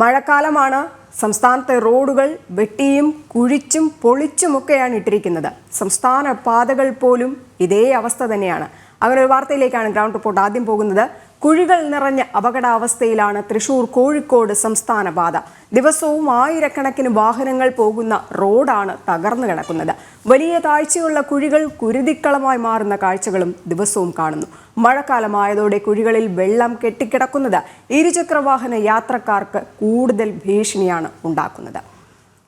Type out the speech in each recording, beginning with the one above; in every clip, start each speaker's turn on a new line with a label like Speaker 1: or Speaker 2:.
Speaker 1: മഴക്കാലമാണ്. സംസ്ഥാനത്തെ റോഡുകൾ വെട്ടിയും കുഴിച്ചും പൊളിച്ചുമൊക്കെയാണ് ഇട്ടിരിക്കുന്നത്. സംസ്ഥാന പാതകൾ പോലും ഇതേ അവസ്ഥ തന്നെയാണ്. അങ്ങനെ ഒരു വാർത്തയിലേക്കാണ് ഗ്രൗണ്ട് റിപ്പോർട്ട്. ആദ്യം പോകുന്നത് കുഴികൾ നിറഞ്ഞ അപകടാവസ്ഥയിലാണ് തൃശൂർ കോഴിക്കോട് സംസ്ഥാന പാത ദിവസവും ആയിരക്കണക്കിന് വാഹനങ്ങൾ പോകുന്ന റോഡാണ് തകർന്നു കിടക്കുന്നത്. വലിയ താഴ്ചയുള്ള കുഴികൾ കുരുതിക്കളമായി മാറുന്ന കാഴ്ചകളും ദിവസവും കാണുന്നു. മഴക്കാലമായതോടെ കുഴികളിൽ വെള്ളം കെട്ടിക്കിടക്കുന്നത് ഇരുചക്രവാഹന യാത്രക്കാർക്ക് കൂടുതൽ ഭീഷണിയാണ് ഉണ്ടാക്കുന്നത്.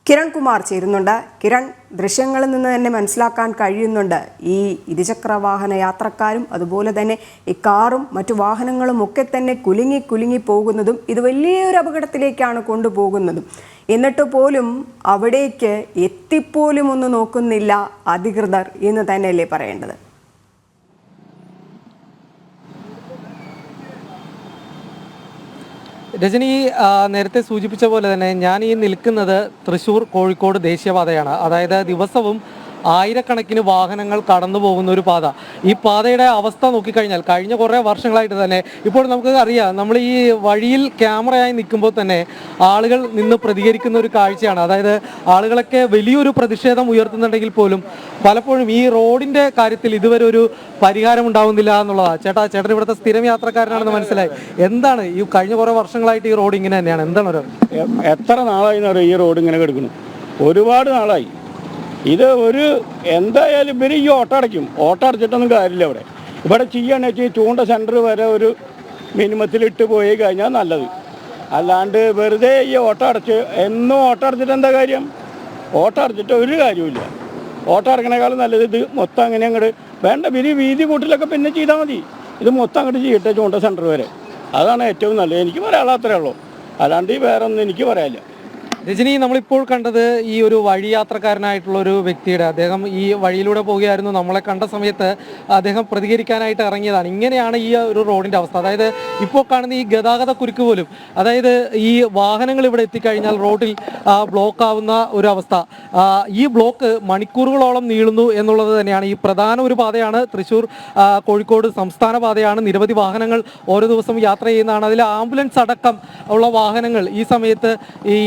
Speaker 1: കിരൺ കുമാർ ചേരുന്നുണ്ട്. കിരൺ ദൃശ്യങ്ങളിൽ നിന്ന് തന്നെ മനസ്സിലാക്കാൻ കഴിയുന്നുണ്ട്. ഈ ഇരുചക്ര വാഹന യാത്രക്കാരും അതുപോലെ തന്നെ ഈ കാറും മറ്റു വാഹനങ്ങളും ഒക്കെ തന്നെ കുലുങ്ങി കുലുങ്ങി പോകുന്നതും ഇത് വലിയൊരു അപകടത്തിലേക്കാണ് കൊണ്ടുപോകുന്നതും. എന്നിട്ട് പോലും അവിടേക്ക് എത്തിപ്പോലും ഒന്ന് നോക്കുന്നില്ല അധികൃതർ എന്ന് തന്നെയല്ലേ പറയേണ്ടത്.
Speaker 2: രജനി നേരത്തെ സൂചിപ്പിച്ച പോലെ തന്നെ ഞാൻ ഈ നിൽക്കുന്നത് തൃശ്ശൂർ കോഴിക്കോട് ദേശീയപാതയാണ്. അതായത് ദിവസവും ആയിരക്കണക്കിന് വാഹനങ്ങൾ കടന്നു പോകുന്ന ഒരു പാത. ഈ പാതയുടെ അവസ്ഥ നോക്കിക്കഴിഞ്ഞാൽ കഴിഞ്ഞ കുറേ വർഷങ്ങളായിട്ട് തന്നെ ഇപ്പോൾ നമുക്ക് അറിയാം നമ്മൾ ഈ വഴിയിൽ ക്യാമറയായി നിൽക്കുമ്പോൾ തന്നെ ആളുകൾ നിന്ന് പ്രതികരിക്കുന്ന ഒരു കാഴ്ചയാണ്. അതായത് ആളുകളൊക്കെ വലിയൊരു പ്രതിഷേധം ഉയർത്തുന്നുണ്ടെങ്കിൽ പോലും പലപ്പോഴും ഈ റോഡിന്റെ കാര്യത്തിൽ ഇതുവരെ ഒരു പരിഹാരം ഉണ്ടാവുന്നില്ല എന്നുള്ളതാണ് ചേട്ടാ ചേട്ടൻ ഇവിടുത്തെ സ്ഥിരം യാത്രക്കാരനാണെന്ന് മനസ്സിലായി. എന്താണ് ഈ കഴിഞ്ഞ കുറേ വർഷങ്ങളായിട്ട് ഈ റോഡ് ഇങ്ങനെ തന്നെയാണ്? എന്താണ്
Speaker 3: എത്ര നാളായി ഈ റോഡ് ഇങ്ങനെ കിടക്കുന്നു ഒരുപാട് നാളായി. ഇത് ഒരു എന്തായാലും ഇവർ ഈ ഓട്ടം അടയ്ക്കും. ഓട്ടം അടച്ചിട്ടൊന്നും കാര്യമില്ല ഇവിടെ. ഇവിടെ ചെയ്യുകയാണെന്ന് വെച്ചാൽ ചൂണ്ട സെന്റർ വരെ ഒരു മിനിമത്തിൽ ഇട്ട് പോയി കഴിഞ്ഞാൽ നല്ലത്. അല്ലാണ്ട് വെറുതെ ഈ ഓട്ടം അടച്ച് എന്നും ഓട്ടം അടച്ചിട്ട് എന്താ കാര്യം? ഓട്ടം അടച്ചിട്ട് ഒരു കാര്യമില്ല ഓട്ടം അടക്കണേക്കാളും നല്ലത് ഇത് മൊത്തം അങ്ങനെ അങ്ങോട്ട് വേണ്ട പിന്നെ വീതി കൂട്ടിലൊക്കെ പിന്നെ ചെയ്താൽ മതി. ഇത് മൊത്തം അങ്ങോട്ട് ചെയ്യട്ടെ ചൂണ്ട സെന്റർ വരെ. അതാണ് ഏറ്റവും നല്ലത്. എനിക്ക് പറയാനുള്ള അത്രേ ഉള്ളൂ. അല്ലാണ്ട് ഈ വേറെ ഒന്നും എനിക്ക് പറയാനില്ല.
Speaker 2: രജനി നമ്മളിപ്പോൾ കണ്ടത് ഈ ഒരു വഴി യാത്രക്കാരനായിട്ടുള്ള ഒരു വ്യക്തിയുടെ അദ്ദേഹം ഈ വഴിയിലൂടെ പോവുകയായിരുന്നു. നമ്മളെ കണ്ട സമയത്ത് അദ്ദേഹം പ്രതികരിക്കാനായിട്ട് ഇറങ്ങിയതാണ്. ഇങ്ങനെയാണ് ഈ ഒരു റോഡിന്റെ അവസ്ഥ. അതായത് ഇപ്പോൾ കാണുന്ന ഈ ഗതാഗത കുരുക്ക് പോലും അതായത് ഈ വാഹനങ്ങൾ ഇവിടെ എത്തിക്കഴിഞ്ഞാൽ റോഡിൽ ബ്ലോക്ക് ആവുന്ന ഒരു അവസ്ഥ. ഈ ബ്ലോക്ക് മണിക്കൂറുകളോളം നീളുന്നു എന്നുള്ളത് തന്നെയാണ് ഈ പ്രധാന ഒരു പാതയാണ്. തൃശ്ശൂർ കോഴിക്കോട് സംസ്ഥാന പാതയാണ്. നിരവധി വാഹനങ്ങൾ ഓരോ ദിവസം യാത്ര ചെയ്യുന്നതാണ്. അതിൽ ആംബുലൻസ് അടക്കം ഉള്ള വാഹനങ്ങൾ ഈ സമയത്ത് ഈ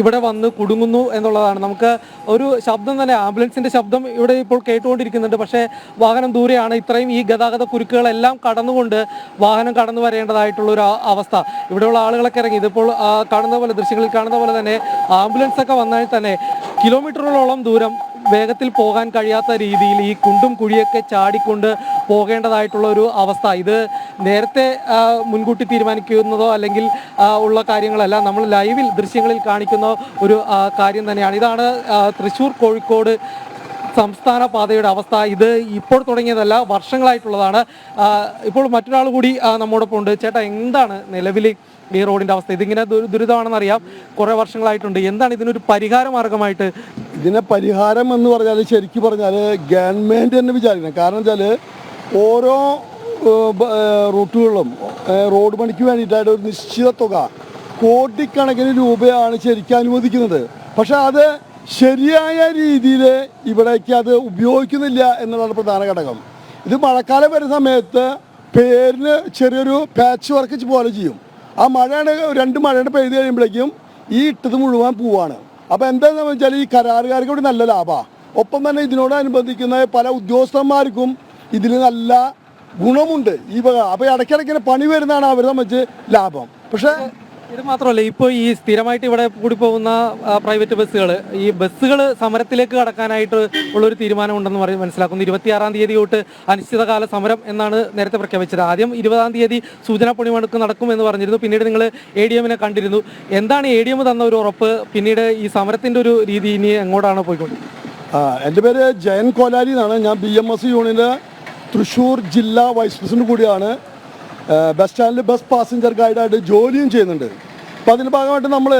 Speaker 2: ഇവിടെ വന്ന് കുടുങ്ങുന്നു എന്നുള്ളതാണ്. നമുക്ക് ഒരു ശബ്ദം തന്നെ ആംബുലൻസിന്റെ ശബ്ദം ഇവിടെ ഇപ്പോൾ കേട്ടുകൊണ്ടിരിക്കുന്നുണ്ട്. പക്ഷേ വാഹനം ദൂരെയാണ്. ഇത്രയും ഈ ഗതാഗത കുരുക്കുകളെല്ലാം കടന്നുകൊണ്ട് വാഹനം കടന്നു വരേണ്ടതായിട്ടുള്ള ഒരു അവസ്ഥ. ഇവിടെയുള്ള ആളുകളൊക്കെ ഇറങ്ങി. ഇതിപ്പോൾ കാണുന്ന പോലെ ദൃശ്യങ്ങളിൽ കാണുന്ന പോലെ തന്നെ ആംബുലൻസ് ഒക്കെ വന്നാൽ തന്നെ കിലോമീറ്ററുകളോളം ദൂരം വേഗത്തിൽ പോകാൻ കഴിയാത്ത രീതിയിൽ ഈ കുണ്ടും കുഴിയൊക്കെ ചാടിക്കൊണ്ട് പോകേണ്ടതായിട്ടുള്ള ഒരു അവസ്ഥ. ഇത് നേരത്തെ മുൻകൂട്ടി തീരുമാനിക്കുന്നതോ അല്ലെങ്കിൽ ഉള്ള കാര്യങ്ങളല്ല. നമ്മൾ ലൈവിൽ ദൃശ്യങ്ങളിൽ കാണിക്കുന്ന ഒരു കാര്യം തന്നെയാണ്. ഇതാണ് തൃശ്ശൂർ കോഴിക്കോട് സംസ്ഥാന പാതയുടെ അവസ്ഥ. ഇത് ഇപ്പോൾ തുടങ്ങിയതല്ല വർഷങ്ങളായിട്ടുള്ളതാണ്. ഇപ്പോൾ മറ്റൊരാൾ കൂടി നമ്മോടൊപ്പം ഉണ്ട് ചേട്ടാ എന്താണ് നിലവിൽ ഈ റോഡിന്റെ അവസ്ഥ. ഇതിങ്ങനെ ദുരി- ദുരിതമാണെന്ന് അറിയാം കുറെ വർഷങ്ങളായിട്ടുണ്ട്. എന്താണ് ഇതിനൊരു പരിഹാര മാർഗമായിട്ട്
Speaker 4: ഇതിനെ പരിഹാരം എന്ന് പറഞ്ഞാൽ ശരിക്കും പറഞ്ഞാൽ ഗവൺമെന്റ് തന്നെ വിചാരിക്കണം. കാരണം വെച്ചാൽ ഓരോ റൂട്ടുകളിലും റോഡ് പണിക്ക് വേണ്ടിയിട്ടായിട്ട് ഒരു നിശ്ചിത തുക കോടിക്കണക്കിന് രൂപയാണ് ശരിക്കും അനുവദിക്കുന്നത്. പക്ഷെ അത് ശരിയായ രീതിയിൽ ഇവിടേക്ക് അത് ഉപയോഗിക്കുന്നില്ല എന്നുള്ളതാണ് പ്രധാന ഘടകം. ഇത് മഴക്കാലം വരുന്ന സമയത്ത് പേരിന് ചെറിയൊരു പാച്ച് വർക്ക് പോലെ ചെയ്യും. ആ മഴയുടെ രണ്ട് മഴയുടെ പെയ്ത് കഴിയുമ്പോഴേക്കും ഈ ഇട്ടത് മുഴുവൻ പോവാണ്. അപ്പോൾ എന്താണെന്ന് വെച്ചാൽ ഈ കരാറുകാർക്ക് ഇവിടെ നല്ല ലാഭമാണ് ഒപ്പം തന്നെ ഇതിനോടനുബന്ധിക്കുന്ന പല ഉദ്യോഗസ്ഥന്മാർക്കും ഇതിൽ നല്ല ഗുണമുണ്ട്. ഈ അപ്പോൾ ഇടയ്ക്കിടയ്ക്ക് പണി വരുന്നതാണ് അവരെ സംബന്ധിച്ച് ലാഭം. പക്ഷേ
Speaker 2: ഇത് മാത്രമല്ല ഇപ്പോൾ ഈ സ്ഥിരമായിട്ട് ഇവിടെ കൂടി പോകുന്ന പ്രൈവറ്റ് ബസ്സുകൾ ഈ ബസ്സുകൾ സമരത്തിലേക്ക് കടക്കാനായിട്ട് ഉള്ളൊരു തീരുമാനം ഉണ്ടെന്ന് പറയും മനസ്സിലാക്കുന്നു. ഇരുപത്തിയാറാം തീയതി തൊട്ട് അനിശ്ചിതകാല സമരം എന്നാണ് നേരത്തെ പ്രഖ്യാപിച്ചത്. ആദ്യം ഇരുപതാം തീയതി സൂചനാ പണിമുടക്ക് നടക്കുമെന്ന് പറഞ്ഞിരുന്നു. പിന്നീട് നിങ്ങൾ എ ഡി എമ്മിനെ കണ്ടിരുന്നു. എന്താണ് എ ഡി എം തന്ന ഒരു ഉറപ്പ്? പിന്നീട് ഈ സമരത്തിന്റെ ഒരു രീതി ഇനി എങ്ങോട്ടാണ് പോയിക്കൊണ്ടിരിക്കുന്നത്?
Speaker 4: എന്റെ പേര് ജയൻ കോലാരി എന്നാണ്. ഞാൻ ബി എം എസ് യൂണിയന്റെ തൃശ്ശൂർ ജില്ലാ വൈസ് പ്രസിഡന്റ് കൂടിയാണ്. ബസ് സ്റ്റാൻഡിൽ ബസ് പാസഞ്ചർ ഗൈഡായിട്ട് ജോലിയും ചെയ്യുന്നുണ്ട്. അപ്പോൾ അതിന്റെ ഭാഗമായിട്ട് നമ്മൾ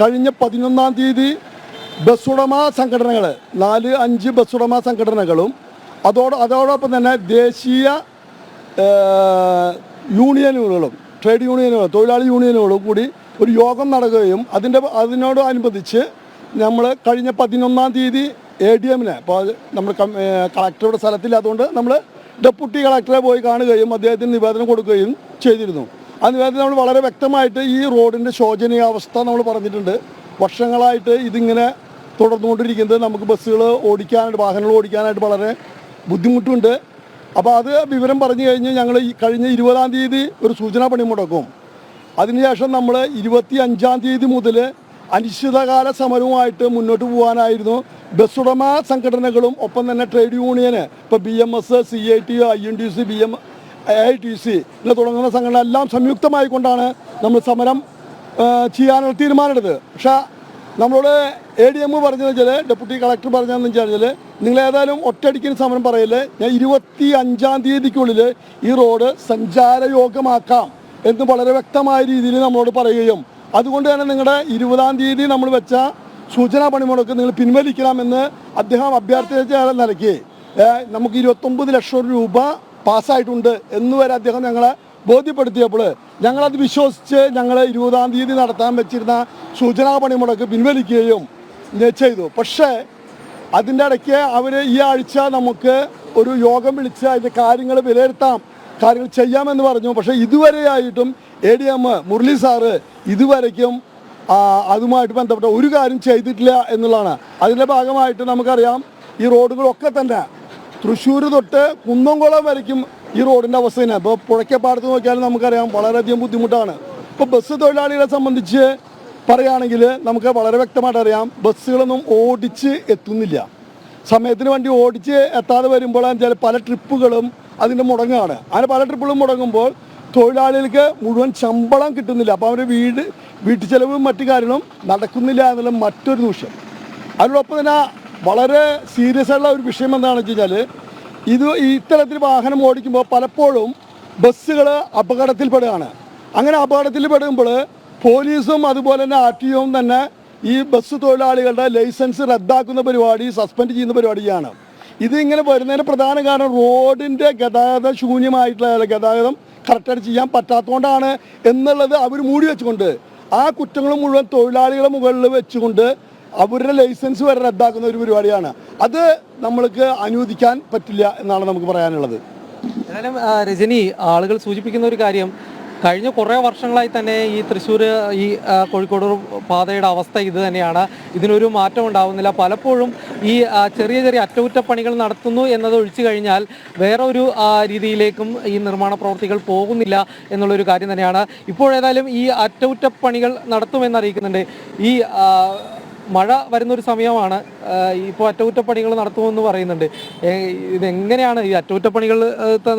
Speaker 4: കഴിഞ്ഞ പതിനൊന്നാം തീയതി ബസ് ഉടമ സംഘടനകൾ നാല് അഞ്ച് ബസ് ഉടമ സംഘടനകളും അതോട് അതോടൊപ്പം തന്നെ ദേശീയ യൂണിയനുകളും ട്രേഡ് യൂണിയനുകളും തൊഴിലാളി യൂണിയനുകളും കൂടി ഒരു യോഗം നടക്കുകയും അതിന്റെ അതിനോട് അനുബന്ധിച്ച് നമ്മൾ കഴിഞ്ഞ പതിനൊന്നാം തീയതി എ ഡി എമ്മിനെ ഇപ്പോൾ നമ്മൾ കളക്ടറുടെ സ്ഥലത്തില്ലാത്തതുകൊണ്ട് നമ്മൾ ഡെപ്യൂട്ടി കളക്ടറെ പോയി കാണുകയും അദ്ദേഹത്തിന് നിവേദനം കൊടുക്കുകയും ചെയ്തിരുന്നു. അതിനകത്ത് നമ്മൾ വളരെ വ്യക്തമായിട്ട് ഈ റോഡിന്റെ ശോചനീയാവസ്ഥ നമ്മൾ പറഞ്ഞിട്ടുണ്ട്. വർഷങ്ങളായിട്ട് ഇതിങ്ങനെ തുടർന്നുകൊണ്ടിരിക്കുന്നത്. നമുക്ക് ബസ്സുകൾ ഓടിക്കാനായിട്ട് വാഹനങ്ങൾ ഓടിക്കാനായിട്ട് വളരെ ബുദ്ധിമുട്ടുണ്ട്. അപ്പോൾ അത് വിവരം പറഞ്ഞു കഴിഞ്ഞ് ഞങ്ങൾ ഈ കഴിഞ്ഞ ഇരുപതാം തീയതി ഒരു സൂചനാ പണി മുടക്കും. അതിനുശേഷം നമ്മൾ ഇരുപത്തി അഞ്ചാം തീയതി മുതൽ അനിശ്ചിതകാല സമരവുമായിട്ട് മുന്നോട്ട് പോകാനായിരുന്നു. ബസ് ഉടമ സംഘടനകളും ഒപ്പം തന്നെ ട്രേഡ് യൂണിയന് ഇപ്പോൾ B M S C I T I N D C B M I T C ഇങ്ങനെ തുടങ്ങുന്ന സംഘടന എല്ലാം സംയുക്തമായി കൊണ്ടാണ് നമ്മൾ സമരം ചെയ്യാനുള്ള തീരുമാനമെടുത്തത്. പക്ഷേ നമ്മളോട് എ ഡി എം പറഞ്ഞതെന്ന് വെച്ചാൽ ഡെപ്യൂട്ടി കളക്ടർ പറഞ്ഞതെന്ന് വെച്ചാൽ നിങ്ങൾ ഏതായാലും ഒറ്റയടിക്കുന്ന സമരം പറയല്ലേ ഞാൻ ഇരുപത്തി അഞ്ചാം തീയതിക്കുള്ളിൽ ഈ റോഡ് സഞ്ചാരയോഗ്യമാക്കാം എന്ന് വളരെ വ്യക്തമായ രീതിയിൽ നമ്മളോട് പറയുകയും അതുകൊണ്ട് തന്നെ നിങ്ങളുടെ ഇരുപതാം തീയതി നമ്മൾ വെച്ച സൂചനാ പണിമുടക്ക് നിങ്ങൾ പിൻവലിക്കണമെന്ന് അദ്ദേഹം അഭ്യർത്ഥിച്ച നിലയ്ക്ക്. നമുക്ക് ഇരുപത്തൊമ്പത് ലക്ഷം രൂപ പാസ്സായിട്ടുണ്ട് എന്ന് വരെ അദ്ദേഹം ഞങ്ങളെ ബോധ്യപ്പെടുത്തിയപ്പോൾ ഞങ്ങളത് വിശ്വസിച്ച് ഞങ്ങൾ ഇരുപതാം തീയതി നടത്താൻ വെച്ചിരുന്ന സൂചനാ പണിമുടക്ക് പിൻവലിക്കുകയും ചെയ്തു. പക്ഷേ അതിന്റെ ഇടയ്ക്ക് അവർ ഈ ആഴ്ച നമുക്ക് ഒരു യോഗം വിളിച്ച് അതിന്റെ കാര്യങ്ങൾ വിലയിരുത്താം കാര്യങ്ങൾ ചെയ്യാമെന്ന് പറഞ്ഞു. പക്ഷേ ഇതുവരെയായിട്ടും A D M Murali sir ഇതുവരയ്ക്കും അതുമായിട്ട് ബന്ധപ്പെട്ട ഒരു കാര്യം ചെയ്തിട്ടില്ല എന്നുള്ളതാണ്. അതിന്റെ ഭാഗമായിട്ട് നമുക്കറിയാം ഈ റോഡുകളൊക്കെ തന്നെ തൃശ്ശൂർ തൊട്ട് കുന്നംകുളം വരയ്ക്കും ഈ റോഡിന്റെ അവസ്ഥ തന്നെ. ഇപ്പോൾ പുഴയ്ക്കപ്പാടത്ത് നോക്കിയാലും നമുക്കറിയാം വളരെയധികം ബുദ്ധിമുട്ടാണ്. ഇപ്പോൾ ബസ് തൊഴിലാളികളെ സംബന്ധിച്ച് പറയുകയാണെങ്കിൽ നമുക്ക് വളരെ വ്യക്തമായിട്ട് അറിയാം ബസ്സുകളൊന്നും ഓടിച്ച് എത്തുന്നില്ല. സമയത്തിന് വണ്ടി ഓടിച്ച് എത്താതെ വരുമ്പോൾ ചില പല ട്രിപ്പുകളും അതിന്റെ മുടങ്ങാണ് അങ്ങനെ പല ട്രിപ്പുകളും മുടങ്ങുമ്പോൾ തൊഴിലാളികൾക്ക് മുഴുവൻ ശമ്പളം കിട്ടുന്നില്ല. അപ്പോൾ അവരുടെ വീട് വീട്ടു ചെലവും മറ്റു കാര്യങ്ങളും നടക്കുന്നില്ല എന്നുള്ള മറ്റൊരു ദൂഷ്യം അതിനോടൊപ്പം തന്നെ വളരെ സീരിയസ് ആയിട്ടുള്ള ഒരു വിഷയം എന്താണെന്ന് വെച്ച് കഴിഞ്ഞാൽ ഇത് ഇത്തരത്തിൽ വാഹനം ഓടിക്കുമ്പോൾ പലപ്പോഴും ബസ്സുകൾ അപകടത്തിൽപ്പെടുകയാണ്. അങ്ങനെ അപകടത്തിൽ പെടുമ്പോൾ പോലീസും അതുപോലെ തന്നെ ആർ ടി ഒവും തന്നെ ഈ ബസ് തൊഴിലാളികളുടെ ലൈസൻസ് റദ്ദാക്കുന്ന പരിപാടി സസ്പെൻഡ് ചെയ്യുന്ന പരിപാടിയാണ്. ഇതിങ്ങനെ വരുന്നതിന് പ്രധാന കാരണം റോഡിന്റെ ഗതാഗത ശൂന്യമായിട്ടുള്ള ഗതാഗതം കറക്റ്റായിട്ട് ചെയ്യാൻ പറ്റാത്തതുകൊണ്ടാണ് എന്നുള്ളത് അവർ മൂടി വെച്ചുകൊണ്ട് ആ കുറ്റങ്ങൾ മുഴുവൻ തൊഴിലാളികളുടെ മുകളിൽ വെച്ചുകൊണ്ട് അവരുടെ ലൈസൻസ് വരെ റദ്ദാക്കുന്ന ഒരു പരിപാടിയാണ്. അത് നമ്മൾക്ക് അനുവദിക്കാൻ പറ്റില്ല എന്നാണ് നമുക്ക് പറയാനുള്ളത്.
Speaker 2: ഏതായാലും രജനി ആളുകൾ സൂചിപ്പിക്കുന്ന ഒരു കാര്യം കഴിഞ്ഞ കുറേ വർഷങ്ങളായി തന്നെ ഈ തൃശ്ശൂർ ഈ കോഴിക്കോട് പാതയുടെ അവസ്ഥ ഇത് തന്നെയാണ്. ഇതിനൊരു മാറ്റം ഉണ്ടാവുന്നില്ല. പലപ്പോഴും ഈ ചെറിയ ചെറിയ അറ്റകുറ്റപ്പണികൾ നടത്തുന്നു എന്നത് ഒഴിച്ചു കഴിഞ്ഞാൽ വേറെ ഒരു രീതിയിലേക്കും ഈ നിർമ്മാണ പ്രവർത്തികൾ പോകുന്നില്ല എന്നുള്ളൊരു കാര്യം തന്നെയാണ്. ഇപ്പോഴേതായാലും ഈ അറ്റകുറ്റപ്പണികൾ നടത്തുമെന്ന് അറിയിക്കുന്നുണ്ട്. ഈ മഴ വരുന്നൊരു സമയമാണ് ഇപ്പോൾ അറ്റകുറ്റപ്പണികൾ നടത്തുമെന്ന് പറയുന്നുണ്ട്. ഇതെങ്ങനെയാണ് ഈ അറ്റകുറ്റപ്പണികൾ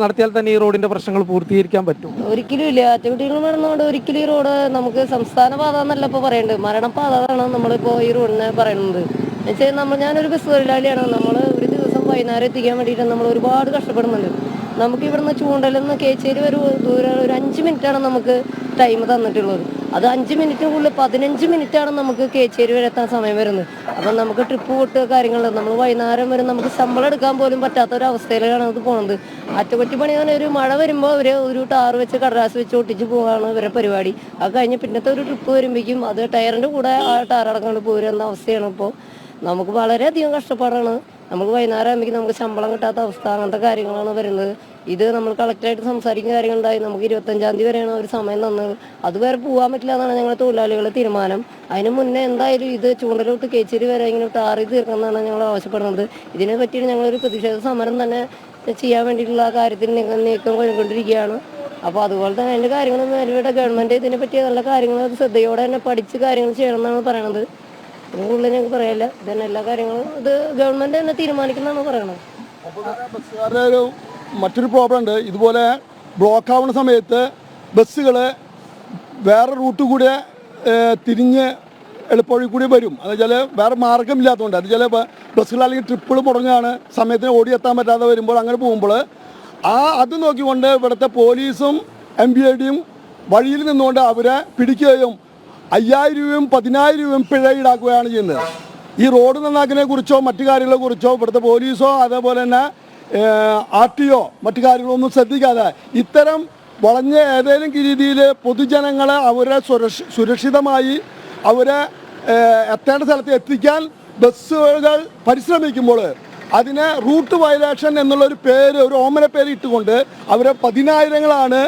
Speaker 2: നടത്തിയാൽ തന്നെ ഈ റോഡിന്റെ പ്രശ്നങ്ങൾ പൂർത്തീകരിക്കാൻ പറ്റും?
Speaker 5: ഒരിക്കലും ഇല്ല. അറ്റകുറ്റികൾ നടന്നുകൊണ്ട് ഒരിക്കലും ഈ റോഡ് നമുക്ക് സംസ്ഥാന പാത എന്നല്ല ഇപ്പോൾ പറയേണ്ടത്. മരണപാത എന്നാണ് നമ്മളിപ്പോൾ ഈ റോഡിനെ പറയുന്നത്. എന്നുവെച്ചാൽ നമ്മൾ ഞാനൊരു ബസ് തൊഴിലാളിയാണ്. നമ്മൾ ഒരു ദിവസം വൈകുന്നേരം എത്തിക്കാൻ വേണ്ടിയിട്ട് നമ്മൾ ഒരുപാട് കഷ്ടപ്പെടുന്നുണ്ട്. നമുക്ക് ഇവിടുന്ന് ചൂണ്ടലിൽ കേച്ചേരി ഒരു ദൂരം ഒരു അഞ്ച് മിനിറ്റാണ് നമുക്ക് ടൈം തന്നിട്ടുള്ളത്. അത് അഞ്ച് മിനിറ്റിനുള്ളിൽ പതിനഞ്ച് ആണ് നമുക്ക് കേച്ചേരി വരെ എത്താൻ സമയം വരുന്നത്. അപ്പം നമുക്ക് ട്രിപ്പ് പൊട്ടുക കാര്യങ്ങളുണ്ട് നമ്മൾ വൈകുന്നേരം വരെ നമുക്ക് ശമ്പളം എടുക്കാൻ പോലും പറ്റാത്ത ഒരു അവസ്ഥയിലാണ് അത് പോകുന്നത് അറ്റകുറ്റിപ്പണി അങ്ങനെ ഒരു മഴ വരുമ്പോൾ അവർ ഒരു ടാർ വെച്ച് കടലാസ് വെച്ച് ഒട്ടിച്ച് പോകാണ് ഇവരെ പരിപാടി. അത് കഴിഞ്ഞ് പിന്നത്തെ ഒരു ട്രിപ്പ് വരുമ്പോഴേക്കും അത് ടയറിന്റെ കൂടെ ആ ടാർ അടക്കാണ്ട് പോരുന്ന അവസ്ഥയാണ് ഇപ്പോൾ നമുക്ക് വളരെയധികം കഷ്ടപ്പാടാണ്. നമുക്ക് വൈകുന്നേരം ആകുമ്പോഴേക്കും നമുക്ക് ശമ്പളം കിട്ടാത്ത അവസ്ഥ അങ്ങനത്തെ കാര്യങ്ങളാണ് വരുന്നത്. ഇത് നമ്മൾ കളക്ടറായിട്ട് സംസാരിക്കുന്ന കാര്യങ്ങളുണ്ടായി. നമുക്ക് ഇരുപത്തഞ്ചാം തീയതി വരെയാണ് ഒരു സമയം തന്നത്. അതുവരെ പോകാൻ പറ്റില്ല എന്നാണ് ഞങ്ങൾ തൊഴിലാളികളുടെ തീരുമാനം. അതിന് മുന്നേ എന്തായാലും ഇത് ചൂണ്ടലോട്ട് കേച്ചേരി വരെ ഇങ്ങനെ ടാറി തീർക്കണമെന്നാണ് ഞങ്ങൾ ആവശ്യപ്പെടുന്നത്. ഇതിനെ പറ്റിയിട്ട് ഞങ്ങളൊരു പ്രതിഷേധ സമരം തന്നെ ചെയ്യാൻ വേണ്ടിയിട്ടുള്ള കാര്യത്തിൽ നീക്കം കൊണ്ടിരിക്കുകയാണ് അപ്പോൾ അതുപോലെ തന്നെ അതിന്റെ കാര്യങ്ങൾ മേലുവിടെ ഗവൺമെന്റ് ഇതിനെ പറ്റിയ നല്ല കാര്യങ്ങൾ ശ്രദ്ധയോടെ തന്നെ പഠിച്ച് കാര്യങ്ങൾ ചെയ്യണം എന്നാണ് പറയണത്. ഇതിന് കൂടുതൽ ഞങ്ങൾക്ക് പറയല്ല ഇതന്നെ എല്ലാ കാര്യങ്ങളും ഇത് ഗവൺമെന്റ് തന്നെ തീരുമാനിക്കുന്നതാണ് പറയണത്.
Speaker 4: മറ്റൊരു പ്രോബ്ലം ഉണ്ട്. ഇതുപോലെ ബ്ലോക്ക് ആവുന്ന സമയത്ത് ബസ്സുകൾ വേറെ റൂട്ട് കൂടെ തിരിഞ്ഞ് എളുപ്പവഴി കൂടി വരും. എന്ന് വെച്ചാൽ വേറെ മാർഗമില്ലാത്തതുകൊണ്ട് അത് ചില ബസ്സുകൾ അല്ലെങ്കിൽ ട്രിപ്പിൾ മുടങ്ങുകയാണ്. സമയത്തിന് ഓടിയെത്താൻ പറ്റാതെ വരുമ്പോൾ അങ്ങനെ പോകുമ്പോൾ ആ അത് നോക്കിക്കൊണ്ട് ഇവിടുത്തെ പോലീസും എം ബി ഐ ഡിയും വഴിയിൽ നിന്നുകൊണ്ട് അവരെ പിടിക്കുകയും അയ്യായിരം രൂപയും പതിനായിരം രൂപയും പിഴ ഈടാക്കുകയാണ് ചെയ്യുന്നത്. ഈ റോഡ് നന്നാക്കിനെ കുറിച്ചോ മറ്റു കാര്യങ്ങളെ കുറിച്ചോ ഇവിടുത്തെ പോലീസോ അതേപോലെ തന്നെ ആർ ടി ഒ മറ്റു കാര്യങ്ങളൊന്നും ശ്രദ്ധിക്കാതെ ഇത്തരം വളഞ്ഞ ഏതെങ്കിലും രീതിയിൽ പൊതുജനങ്ങളെ അവരെ സുരക്ഷ സുരക്ഷിതമായി അവരെ എത്തേണ്ട സ്ഥലത്ത് എത്തിക്കാൻ ബസ്സുകൾ പരിശ്രമിക്കുമ്പോൾ അതിനെ റൂട്ട് വയലേഷൻ എന്നുള്ളൊരു പേര് ഒരു ഓമന പേര് ഇട്ടുകൊണ്ട് അവരെ പതിനായിരങ്ങളാണ്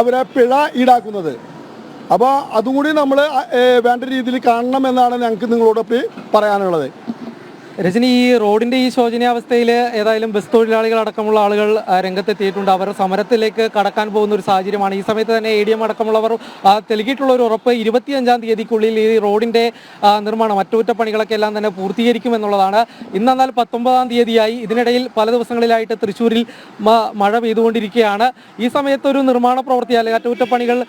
Speaker 4: അവരെ പിഴ ഈടാക്കുന്നത്. അപ്പോൾ അതും കൂടി നമ്മൾ വേണ്ട രീതിയിൽ കാണണം എന്നാണ് ഞങ്ങൾക്ക് നിങ്ങളോടൊപ്പം പറയാനുള്ളത്.
Speaker 2: രജനി ഈ റോഡിന്റെ ഈ ശോചനീയാവസ്ഥയിൽ ഏതായാലും ബസ് തൊഴിലാളികൾ അടക്കമുള്ള ആളുകൾ രംഗത്തെത്തിയിട്ടുണ്ട്. അവർ സമരത്തിലേക്ക് കടക്കാൻ പോകുന്ന ഒരു സാഹചര്യമാണ്. ഈ സമയത്ത് തന്നെ എ ഡി എം അടക്കമുള്ളവർ ആ, ഒരു ഉറപ്പ് ഇരുപത്തിയഞ്ചാം തീയതിക്കുള്ളിൽ ഈ റോഡിന്റെ നിർമ്മാണം അറ്റകുറ്റപ്പണികളൊക്കെ എല്ലാം തന്നെ പൂർത്തീകരിക്കുമെന്നുള്ളതാണ് ഇന്ന് എന്നാൽ പത്തൊമ്പതാം തീയതിയായി. ഇതിനിടയിൽ പല ദിവസങ്ങളിലായിട്ട് തൃശ്ശൂരിൽ മഴ പെയ്തുകൊണ്ടിരിക്കുകയാണ്. ഈ സമയത്ത് ഒരു നിർമ്മാണ പ്രവൃത്തി അല്ലെങ്കിൽ അറ്റകുറ്റപ്പണികൾ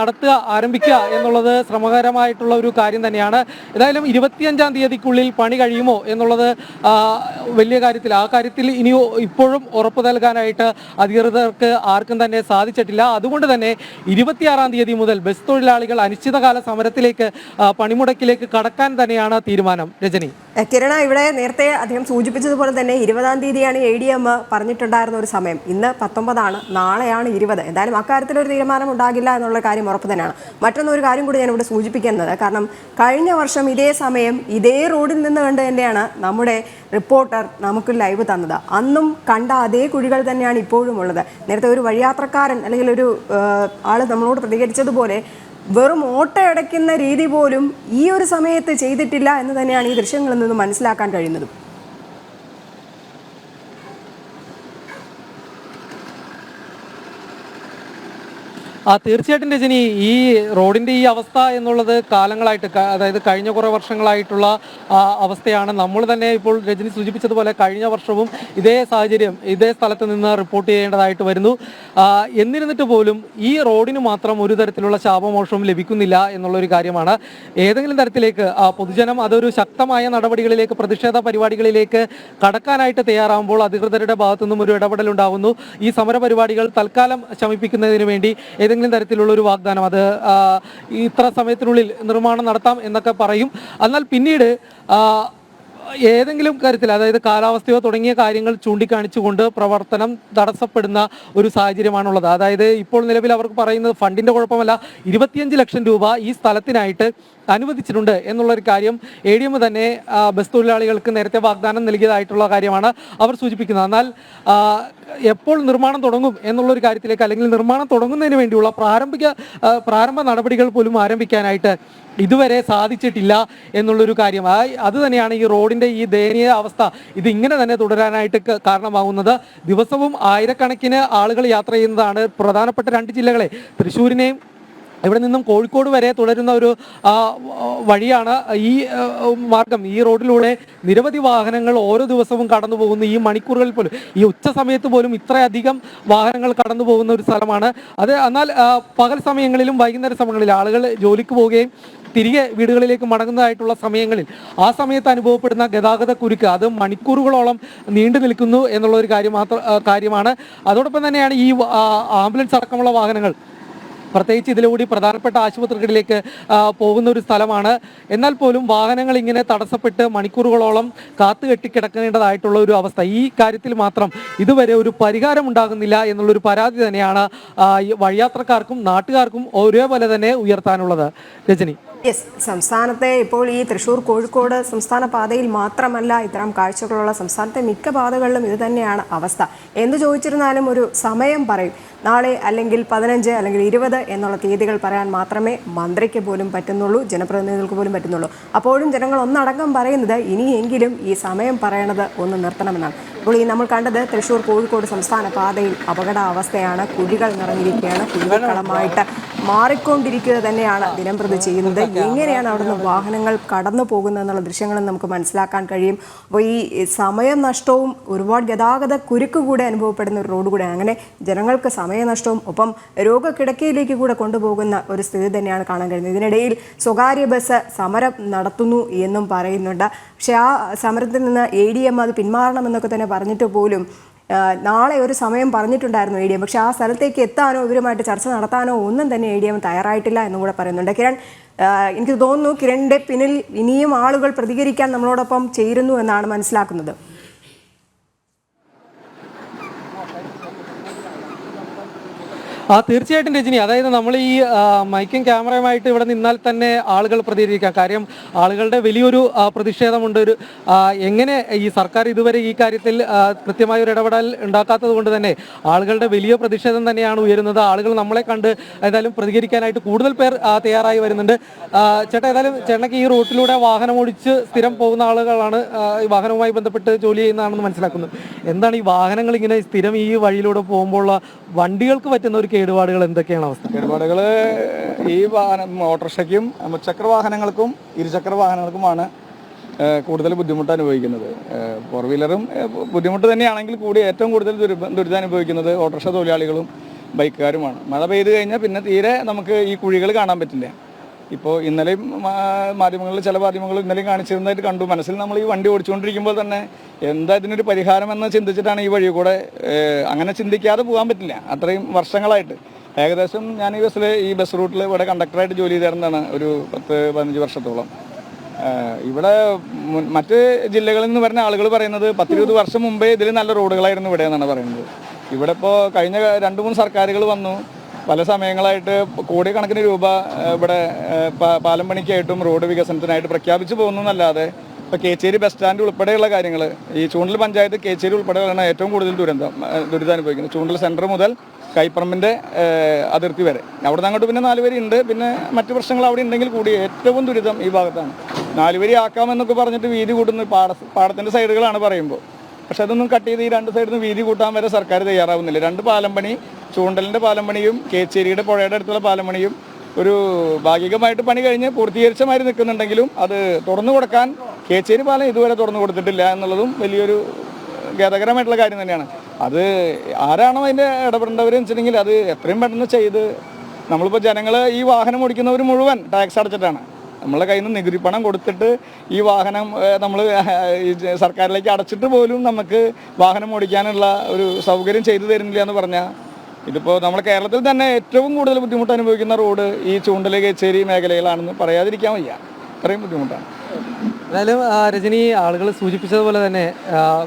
Speaker 2: നടത്തുക ആരംഭിക്കുക എന്നുള്ളത് ശ്രമകരമായിട്ടുള്ള ഒരു കാര്യം തന്നെയാണ്. ഏതായാലും ഇരുപത്തിയഞ്ചാം തീയതിക്കുള്ളിൽ പണി കഴിയുമോ എന്നുള്ളത് വലിയ കാര്യത്തിൽ ആ കാര്യത്തിൽ ഇനി ഇപ്പോഴും ഉറപ്പ് നൽകാനായിട്ട് അധികൃതർക്ക് ആർക്കും തന്നെ സാധിച്ചിട്ടില്ല. അതുകൊണ്ട് തന്നെ ഇരുപത്തിയാറാം തീയതി മുതൽ ബസ് തൊഴിലാളികൾ അനിശ്ചിതകാല സമരത്തിലേക്ക് പണിമുടക്കിലേക്ക് കടക്കാൻ തന്നെയാണ് തീരുമാനം. രജനി.
Speaker 1: കിരണ ഇവിടെ നേരത്തെ അദ്ദേഹം സൂചിപ്പിച്ചതുപോലെ തന്നെ ഇരുപതാം തീയതിയാണ് എ ഡി എം പറഞ്ഞിട്ടുണ്ടായിരുന്ന ഒരു സമയം. ഇന്ന് പത്തൊമ്പതാണ് നാളെയാണ് ഇരുപത്. എന്തായാലും അക്കാര്യത്തിൽ ഒരു തീരുമാനം ഉണ്ടാകില്ല എന്നുള്ള കാര്യം ഉറപ്പ് തന്നെയാണ്. മറ്റൊന്നൊരു കാര്യം കൂടി ഞാൻ ഇവിടെ സൂചിപ്പിക്കുന്നത്. കാരണം കഴിഞ്ഞ വർഷം ഇതേ സമയം ഇതേ റോഡിൽ നിന്ന് കണ്ട് തന്നെയാണ് നമ്മുടെ റിപ്പോർട്ടർ നമുക്ക് ലൈവ് തന്നത്. അന്നും കണ്ട അതേ കുഴികൾ തന്നെയാണ് ഇപ്പോഴും ഉള്ളത്. നേരത്തെ ഒരു വഴിയാത്രക്കാരൻ അല്ലെങ്കിൽ ഒരു ആൾ നമ്മളോട് പ്രതികരിച്ചതുപോലെ വെറും ഓട്ടയടയ്ക്കുന്ന രീതി പോലും ഈ ഒരു സമയത്ത് ചെയ്തിട്ടില്ല എന്ന് തന്നെയാണ് ഈ ദൃശ്യങ്ങളിൽ നിന്ന് മനസ്സിലാക്കാൻ കഴിയുന്നത്.
Speaker 2: തീർച്ചയായിട്ടും രജനി ഈ റോഡിന്റെ ഈ അവസ്ഥ എന്നുള്ളത് കാലങ്ങളായിട്ട് അതായത് കഴിഞ്ഞ കുറേ വർഷങ്ങളായിട്ടുള്ള ആ, അവസ്ഥയാണ്. നമ്മൾ തന്നെ ഇപ്പോൾ രജനി സൂചിപ്പിച്ചതുപോലെ കഴിഞ്ഞ വർഷവും ഇതേ സാഹചര്യം ഇതേ സ്ഥലത്ത് നിന്ന് റിപ്പോർട്ട് ചെയ്യേണ്ടതായിട്ട് വരുന്നു. ആ, എന്നിരുന്നിട്ട് പോലും ഈ റോഡിന് മാത്രം ഒരു തരത്തിലുള്ള ശാപമോഷവും ലഭിക്കുന്നില്ല എന്നുള്ളൊരു കാര്യമാണ്. ഏതെങ്കിലും തരത്തിലേക്ക് പൊതുജനം അതൊരു ശക്തമായ നടപടികളിലേക്ക് പ്രതിഷേധ പരിപാടികളിലേക്ക് കടക്കാനായിട്ട് തയ്യാറാകുമ്പോൾ അധികൃതരുടെ ഭാഗത്തു നിന്നും ഒരു ഇടപെടൽ ഉണ്ടാകുന്നു ഈ സമര പരിപാടികൾ തൽക്കാലം ശമിപ്പിക്കുന്നതിന് വേണ്ടി ഏതെങ്കിലും തരത്തിലുള്ള ഒരു വാഗ്ദാനം അത് ഇത്ര സമയത്തിനുള്ളിൽ നിർമ്മാണം നടത്താം എന്നൊക്കെ പറയും. എന്നാൽ പിന്നീട് ഏതെങ്കിലും കാര്യത്തിൽ അതായത് കാലാവസ്ഥയോ തുടങ്ങിയ കാര്യങ്ങൾ ചൂണ്ടിക്കാണിച്ചുകൊണ്ട് പ്രവർത്തനം തടസ്സപ്പെടുന്ന ഒരു സാഹചര്യമാണുള്ളത്. അതായത് ഇപ്പോൾ നിലവിൽ അവർക്ക് പറയുന്നത് ഫണ്ടിന്റെ കുഴപ്പമല്ല. ഇരുപത്തിയഞ്ച് ലക്ഷം രൂപ ഈ സ്ഥലത്തിനായിട്ട് അനുവദിച്ചിട്ടുണ്ട് എന്നുള്ളൊരു കാര്യം എ ഡി എം തന്നെ ബസ് തൊഴിലാളികൾക്ക് നേരത്തെ വാഗ്ദാനം നൽകിയതായിട്ടുള്ള കാര്യമാണ് അവർ സൂചിപ്പിക്കുന്നത്. എന്നാൽ എപ്പോൾ നിർമ്മാണം തുടങ്ങും എന്നുള്ളൊരു കാര്യത്തിലേക്ക് അല്ലെങ്കിൽ നിർമ്മാണം തുടങ്ങുന്നതിന് വേണ്ടിയുള്ള പ്രാരംഭിക പ്രാരംഭ നടപടികൾ പോലും ആരംഭിക്കാനായിട്ട് ഇതുവരെ സാധിച്ചിട്ടില്ല എന്നുള്ളൊരു കാര്യം. അത് തന്നെയാണ് ഈ റോഡിന്റെ ഈ ദയനീയ അവസ്ഥ. ഇതിങ്ങനെ തന്നെ തുടരാനായിട്ട് കാരണമാകുന്നത് ദിവസവും ആയിരക്കണക്കിന് ആളുകൾ യാത്ര ചെയ്യുന്നതാണ് പ്രധാനപ്പെട്ട രണ്ട് ജില്ലകളെ. തൃശ്ശൂരിനെയും ഇവിടെ നിന്നും കോഴിക്കോട് വരെ തുടരുന്ന ഒരു വഴിയാണ് ഈ മാർഗം. ഈ റോഡിലൂടെ നിരവധി വാഹനങ്ങൾ ഓരോ ദിവസവും കടന്നു പോകുന്നു ഈ മണിക്കൂറുകളിൽ പോലും ഈ ഉച്ച സമയത്ത് പോലും ഇത്രയധികം വാഹനങ്ങൾ കടന്നു പോകുന്ന ഒരു സ്ഥലമാണ്. അത് എന്നാൽ പകൽ സമയങ്ങളിലും വൈകുന്നേര സമയങ്ങളിൽ ആളുകൾ ജോലിക്ക് പോവുകയും തിരികെ വീടുകളിലേക്ക് മടങ്ങുന്നതായിട്ടുള്ള സമയങ്ങളിൽ ആ സമയത്ത് അനുഭവപ്പെടുന്ന ഗതാഗത കുരുക്ക് അത് മണിക്കൂറുകളോളം നീണ്ടു നിൽക്കുന്നു എന്നുള്ള ഒരു കാര്യം മാത്രം കാര്യമാണ്. അതോടൊപ്പം തന്നെയാണ് ഈ ആംബുലൻസ് അടക്കമുള്ള വാഹനങ്ങൾ പ്രത്യേകിച്ച് ഇതിലൂടെ പ്രധാനപ്പെട്ട ആശുപത്രികളിലേക്ക് പോകുന്ന ഒരു സ്ഥലമാണ്. എന്നാൽ പോലും വാഹനങ്ങൾ ഇങ്ങനെ തടസ്സപ്പെട്ട് മണിക്കൂറുകളോളം കാത്തു കെട്ടിക്കിടക്കേണ്ടതായിട്ടുള്ള ഒരു അവസ്ഥ. ഈ കാര്യത്തിൽ മാത്രം ഇതുവരെ ഒരു പരിഹാരം ഉണ്ടാകുന്നില്ല എന്നുള്ളൊരു പരാതി തന്നെയാണ് വഴിയാത്രക്കാർക്കും നാട്ടുകാർക്കും ഒരേപോലെ തന്നെ ഉയർത്താനുള്ളത്. രജനി.
Speaker 1: യെസ് സംസ്ഥാനത്തെ ഇപ്പോൾ ഈ തൃശ്ശൂർ കോഴിക്കോട് സംസ്ഥാന പാതയിൽ മാത്രമല്ല ഇത്തരം കാഴ്ചകളുള്ള സംസ്ഥാനത്തെ മിക്ക പാതകളിലും ഇത് തന്നെയാണ് അവസ്ഥ. എന്ത് ചോദിച്ചിരുന്നാലും ഒരു സമയം പറയും. നാളെ അല്ലെങ്കിൽ പതിനഞ്ച് അല്ലെങ്കിൽ ഇരുപത് എന്നുള്ള തീയതികൾ പറയാൻ മാത്രമേ മന്ത്രിക്ക് പോലും പറ്റുന്നുള്ളൂ ജനപ്രതിനിധികൾക്ക് പോലും പറ്റുന്നുള്ളൂ. അപ്പോഴും ജനങ്ങൾ ഒന്നടങ്കം പറയുന്നത് ഇനിയെങ്കിലും ഈ സമയം പറയണത് ഒന്ന് നിർത്തണമെന്നാണ്. ഇപ്പോൾ ഈ നമ്മൾ കണ്ടത് തൃശ്ശൂർ കോഴിക്കോട് സംസ്ഥാന പാതയിൽ അപകടാവസ്ഥയാണ്. കുഴികൾ നിറഞ്ഞിരിക്കുകയാണ്. കുഴികളമായിട്ട് മാറിക്കൊണ്ടിരിക്കുക തന്നെയാണ് ദിനം പ്രതി ചെയ്യുന്നത്. എങ്ങനെയാണ് അവിടുന്ന് വാഹനങ്ങൾ കടന്നു പോകുന്നത് എന്നുള്ള ദൃശ്യങ്ങളും നമുക്ക് മനസ്സിലാക്കാൻ കഴിയും. അപ്പോൾ ഈ സമയം നഷ്ടവും ഒരുപാട് ഗതാഗത കുരുക്ക് കൂടെ അനുഭവപ്പെടുന്ന ഒരു റോഡ് കൂടെ അങ്ങനെ ജനങ്ങൾക്ക് സമയനഷ്ടവും ഒപ്പം രോഗക്കിടക്കയിലേക്ക് കൂടെ കൊണ്ടുപോകുന്ന ഒരു സ്ഥിതി തന്നെയാണ് കാണാൻ കഴിയുന്നത്. ഇതിനിടയിൽ സ്വകാര്യ ബസ് സമരം നടത്തുന്നു എന്നും പറയുന്നുണ്ട്. പക്ഷേ ആ സമരത്തിൽ നിന്ന് എ ഡി എം അത് പിന്മാറണമെന്നൊക്കെ തന്നെ പറഞ്ഞിട്ട് പോലും നാളെ ഒരു സമയം പറഞ്ഞിട്ടുണ്ടായിരുന്നു എ ഡി എം പക്ഷേ ആ സ്ഥലത്തേക്ക് എത്താനോ ഇവരുമായിട്ട് ചർച്ച നടത്താനോ ഒന്നും തന്നെ എ ഡി എം തയ്യാറായിട്ടില്ല എന്നും കൂടെ പറയുന്നുണ്ട്. കിരൺ എനിക്ക് തോന്നുന്നു കിരണിന്റെ പിന്നിൽ ഇനിയും ആളുകൾ പ്രതികരിക്കാൻ നമ്മളോടൊപ്പം ചേരുന്നു എന്നാണ് മനസ്സിലാക്കുന്നത്.
Speaker 2: ആ തീർച്ചയായിട്ടും രജനി. അതായത് നമ്മൾ ഈ മൈക്കും ക്യാമറയുമായിട്ട് ഇവിടെ നിന്നാൽ തന്നെ ആളുകൾ പ്രതികരിക്കാം. കാര്യം ആളുകളുടെ വലിയൊരു പ്രതിഷേധമുണ്ട്. ഒരു എങ്ങനെ ഈ സർക്കാർ ഇതുവരെ ഈ കാര്യത്തിൽ കൃത്യമായ ഒരു ഇടപെടൽ ഉണ്ടാക്കാത്തത് കൊണ്ട് തന്നെ ആളുകളുടെ വലിയ പ്രതിഷേധം തന്നെയാണ് ഉയരുന്നത്. ആളുകൾ നമ്മളെ കണ്ട് ഏതായാലും പ്രതികരിക്കാനായിട്ട് കൂടുതൽ പേർ തയ്യാറായി വരുന്നുണ്ട്. ചേട്ടാ ഏതായാലും ചേട്ടനക്ക് ഈ റൂട്ടിലൂടെ വാഹനം ഓടിച്ച് സ്ഥിരം പോകുന്ന ആളുകളാണ് ഈ വാഹനവുമായി ബന്ധപ്പെട്ട് ജോലി ചെയ്യുന്നതാണെന്ന് മനസ്സിലാക്കുന്നത് എന്താണ് ഈ വാഹനങ്ങൾ ഇങ്ങനെ സ്ഥിരം ഈ വഴിയിലൂടെ പോകുമ്പോൾ വണ്ടികൾക്ക് പറ്റുന്ന ഒരു കേടുപാടുകൾ എന്തൊക്കെയാണ് അവസ്ഥ?
Speaker 6: കേടുപാടുകൾ ഈ വാഹനം ഓട്ടോറിക്ഷയ്ക്കും മുച്ചക്ര വാഹനങ്ങൾക്കും ഇരുചക്ര വാഹനങ്ങൾക്കുമാണ് കൂടുതൽ ബുദ്ധിമുട്ട് അനുഭവിക്കുന്നത്. ഫോർ വീലറും ബുദ്ധിമുട്ട് തന്നെയാണെങ്കിൽ കൂടി ഏറ്റവും കൂടുതൽ ദുരിത അനുഭവിക്കുന്നത് ഓട്ടോറിക്ഷ തൊഴിലാളികളും ബൈക്കുകാരുമാണ്. മഴ പെയ്തു കഴിഞ്ഞാൽ പിന്നെ തീരെ നമുക്ക് ഈ കുഴികൾ കാണാൻ പറ്റില്ല. ഇപ്പോൾ ഇന്നലെയും മാധ്യമങ്ങളിൽ ചില മാധ്യമങ്ങൾ ഇന്നലെയും കാണിച്ചിരുന്നതായിട്ട് കണ്ടു. മനസ്സിൽ നമ്മൾ ഈ വണ്ടി ഓടിച്ചുകൊണ്ടിരിക്കുമ്പോൾ തന്നെ എന്താ ഇതിനൊരു പരിഹാരം എന്ന് ചിന്തിച്ചിട്ടാണ് ഈ വഴി കൂടെ അങ്ങനെ ചിന്തിക്കാതെ പോകാൻ പറ്റില്ല. അത്രയും വർഷങ്ങളായിട്ട്. ഏകദേശം ഞാൻ ഈ ബസ്സിൽ ഈ ബസ് റൂട്ടിൽ ഇവിടെ കണ്ടക്ടറായിട്ട് ജോലി ചെയ്തിരുന്നതാണ് ഒരു പത്ത് പതിനഞ്ച് വർഷത്തോളം. ഇവിടെ മറ്റ് ജില്ലകളിൽ നിന്ന് വരുന്ന ആളുകൾ പറയുന്നത് പത്തിരുപത് വർഷം മുമ്പേ ഇതിൽ നല്ല റോഡുകളായിരുന്നു ഇവിടെ എന്നാണ് പറയുന്നത്. ഇവിടെ ഇപ്പോൾ കഴിഞ്ഞ രണ്ട് മൂന്ന് സർക്കാരുകൾ വന്നു. പല സമയങ്ങളായിട്ട് കോടിക്കണക്കിന് രൂപ ഇവിടെ പാലം പണിക്കായിട്ടും റോഡ് വികസനത്തിനായിട്ട് പ്രഖ്യാപിച്ചു പോകുന്നതല്ലാതെ ഇപ്പോൾ കേച്ചേരി ബസ് സ്റ്റാൻഡ് ഉൾപ്പെടെയുള്ള കാര്യങ്ങൾ ഈ ചൂണ്ടൽ പഞ്ചായത്ത് കേച്ചേരി ഉൾപ്പെടെയുള്ള ഏറ്റവും കൂടുതൽ ദുരന്തം ദുരിതാനുഭവിക്കുന്നത് ചൂണ്ടൽ സെന്റർ മുതൽ കൈപ്പറമ്പിന്റെ അതിർത്തി വരെ. അവിടെ അങ്ങോട്ട് പിന്നെ നാലുപേരി ഉണ്ട്. പിന്നെ മറ്റു പ്രശ്നങ്ങൾ അവിടെ ഉണ്ടെങ്കിൽ കൂടി ഏറ്റവും ദുരിതം ഈ ഭാഗത്താണ്. നാലുപേരി ആക്കാമെന്നൊക്കെ പറഞ്ഞിട്ട് വീതി കൂട്ടുന്ന പാട പാടത്തിന്റെ സൈഡുകളാണ് പറയുമ്പോൾ. പക്ഷെ അതൊന്നും കട്ട് ചെയ്ത് ഈ രണ്ട് സൈഡിൽ നിന്ന് വീതി കൂട്ടാൻ വരെ സർക്കാർ തയ്യാറാവുന്നില്ല. രണ്ട് പാലം പണി ചൂണ്ടലിന്റെ പാലം പണിയും കേച്ചേരിയുടെ പുഴയുടെ അടുത്തുള്ള പാലം പണിയും ഒരു ഭാഗികമായിട്ട് പണി കഴിഞ്ഞ് പൂർത്തീകരിച്ച മാതിരി നിൽക്കുന്നുണ്ടെങ്കിലും അത് തുറന്നു കൊടുക്കാൻ കേച്ചേരി പാലം ഇതുവരെ തുറന്നു കൊടുത്തിട്ടില്ല എന്നുള്ളതും വലിയൊരു ഖേദകരമായിട്ടുള്ള കാര്യം തന്നെയാണ്. അത് ആരാണോ അതിന്റെ ഇടപെടേണ്ടവരെന്ന് വെച്ചിട്ടുണ്ടെങ്കിൽ അത് എത്രയും പെട്ടെന്ന് ചെയ്ത് നമ്മളിപ്പോൾ ജനങ്ങൾ ഈ വാഹനം ഓടിക്കുന്നവർ മുഴുവൻ ടാക്സ് അടച്ചിട്ടാണ്. നമ്മളെ കയ്യിൽ നിന്ന് നികുതി പണം കൊടുത്തിട്ട് ഈ വാഹനം നമ്മൾ സർക്കാരിലേക്ക് അടച്ചിട്ട് പോലും നമുക്ക് വാഹനം ഓടിക്കാനുള്ള ഒരു സൗകര്യം ചെയ്തു തരുന്നില്ല എന്ന് പറഞ്ഞാൽ ഇതിപ്പോൾ നമ്മൾ കേരളത്തിൽ തന്നെ ഏറ്റവും കൂടുതൽ ബുദ്ധിമുട്ട് അനുഭവിക്കുന്ന റോഡ് ഈ ചൂണ്ടല കേച്ചേരി മേഖലകളാണെന്ന് പറയാതിരിക്കാൻ വയ്യ. അത്രയും ബുദ്ധിമുട്ടാണ്.
Speaker 2: എന്നാലും രജനി ആളുകൾ സൂചിപ്പിച്ചതുപോലെ തന്നെ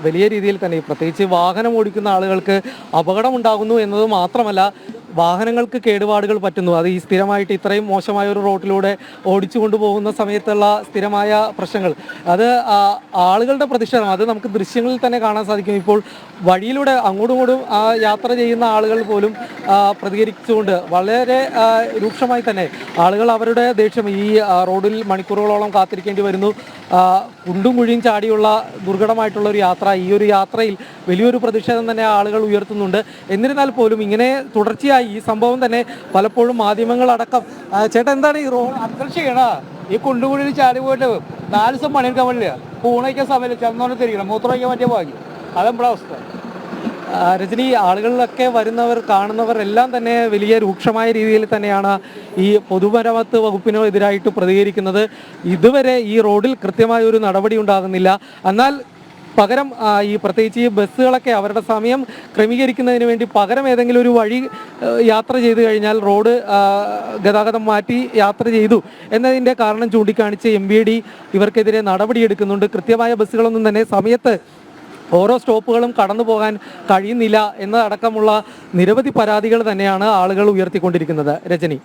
Speaker 2: വലിയ രീതിയിൽ തന്നെ പ്രത്യേകിച്ച് വാഹനം ഓടിക്കുന്ന ആളുകൾക്ക് അപകടം ഉണ്ടാകുന്നു എന്നത് മാത്രമല്ല വാഹനങ്ങൾക്ക് കേടുപാടുകൾ പറ്റുന്നു. അത് ഈ സ്ഥിരമായിട്ട് ഇത്രയും മോശമായ ഒരു റോഡിലൂടെ ഓടിച്ചു കൊണ്ടുപോകുന്ന സമയത്തുള്ള സ്ഥിരമായ പ്രശ്നങ്ങൾ. അത് ആളുകളുടെ പ്രതിഷേധം. അത് നമുക്ക് ദൃശ്യങ്ങളിൽ തന്നെ കാണാൻ സാധിക്കും. ഇപ്പോൾ വഴിയിലൂടെ അങ്ങോട്ടും ഇങ്ങോട്ടും യാത്ര ചെയ്യുന്ന ആളുകൾ പോലും പ്രതികരിച്ചുകൊണ്ട് വളരെ രൂക്ഷമായി തന്നെ ആളുകൾ അവരുടെ ദേഷ്യം ഈ റോഡിൽ മണിക്കൂറുകളോളം കാത്തിരിക്കേണ്ടി വരുന്നു. കുണ്ടും കുഴിയും ചാടിയുള്ള ദുർഘടമായിട്ടുള്ള ഒരു യാത്ര. ഈ ഒരു യാത്രയിൽ വലിയൊരു പ്രതിഷേധം തന്നെ ആളുകൾ ഉയർത്തുന്നുണ്ട്. എന്നിരുന്നാൽ പോലും ഇങ്ങനെ തുടർച്ചയായി ഈ സംഭവം തന്നെ പലപ്പോഴും മാധ്യമങ്ങളടക്കം. ചേട്ടൻ ചേട്ടാ എന്താണ് ഈ റോഡ്
Speaker 7: അത്ര ചെയ്യണ ഈ കുണ്ടുകുഴിയിൽ ചാടി പോയിട്ട് നാല് ദിവസം പണിയെടുക്കാൻ പറ്റില്ല. പൂണയ്ക്കാൻ സമയത്ത് ചെന്നോണ്ട് തിരിക്കണം. മൂത്രമൊഴിക്കാൻ പറ്റിയ ഭാഗ്യം. അതെപ്പോഴാ അവസ്ഥ?
Speaker 2: രജനി ആളുകളിലൊക്കെ വരുന്നവർ കാണുന്നവർ എല്ലാം തന്നെ വലിയ രൂക്ഷമായ രീതിയിൽ തന്നെയാണ് ഈ പൊതുമരാമത്ത് വകുപ്പിനെതിരായിട്ട് പ്രതികരിക്കുന്നത്. ഇതുവരെ ഈ റോഡിൽ കൃത്യമായ ഒരു നടപടി ഉണ്ടാകുന്നില്ല. എന്നാൽ പകരം ഈ പ്രത്യേകിച്ച് ഈ ബസ്സുകളൊക്കെ അവരുടെ സമയം ക്രമീകരിക്കുന്നതിന് വേണ്ടി പകരം ഏതെങ്കിലും ഒരു വഴി യാത്ര ചെയ്തു കഴിഞ്ഞാൽ റോഡ് ഗതാഗതം മാറ്റി യാത്ര ചെയ്തു എന്നതിന്റെ കാരണം ചൂണ്ടിക്കാണിച്ച് എം ബി ഡി ഇവർക്കെതിരെ നടപടിയെടുക്കുന്നുണ്ട്. കൃത്യമായ ബസ്സുകളൊന്നും തന്നെ സമയത്ത് ഓരോ സ്റ്റോപ്പുകളും കടന്നു പോകാൻ കഴിയുന്നില്ല എന്നതടക്കമുള്ള നിരവധി പരാതികൾ തന്നെയാണ് ആളുകൾ ഉയർത്തിക്കൊണ്ടിരിക്കുന്നത്. രജനി.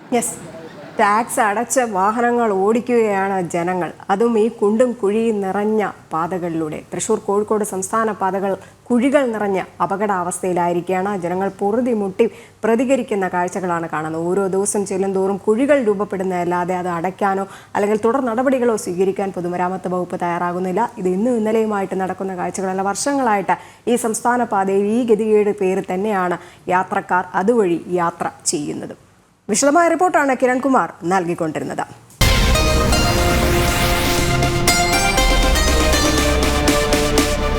Speaker 1: ടാക്സ് അടച്ച വാഹനങ്ങൾ ഓടിക്കുകയാണ് ജനങ്ങൾ. അതും ഈ കുണ്ടും കുഴിയും നിറഞ്ഞ പാതകളിലൂടെ. തൃശൂർ കോഴിക്കോട് സംസ്ഥാന പാതകൾ കുഴികൾ നിറഞ്ഞ അപകടാവസ്ഥയിലായിരിക്കുകയാണ്. ജനങ്ങൾ പൊറുതി മുട്ടി പ്രതികരിക്കുന്ന കാഴ്ചകളാണ് കാണുന്നത്. ഓരോ ദിവസം ചെല്ലുന്തോറും കുഴികൾ രൂപപ്പെടുന്നതല്ലാതെ അത് അടയ്ക്കാനോ അല്ലെങ്കിൽ തുടർ നടപടികളോ സ്വീകരിക്കാൻ പൊതുമരാമത്ത് വകുപ്പ് തയ്യാറാകുന്നില്ല. ഇത് ഇന്നും ഇന്നലെയുമായിട്ട് നടക്കുന്ന കാഴ്ചകളല്ല. വർഷങ്ങളായിട്ട് ഈ സംസ്ഥാന പാതയിൽ ഈ ഗതികേട് പേര് തന്നെയാണ് യാത്രക്കാർ അതുവഴി യാത്ര ചെയ്യുന്നത്. വിശദമായ റിപ്പോർട്ടാണ് കിരൺകുമാർ നൽകിക്കൊണ്ടിരുന്നത്.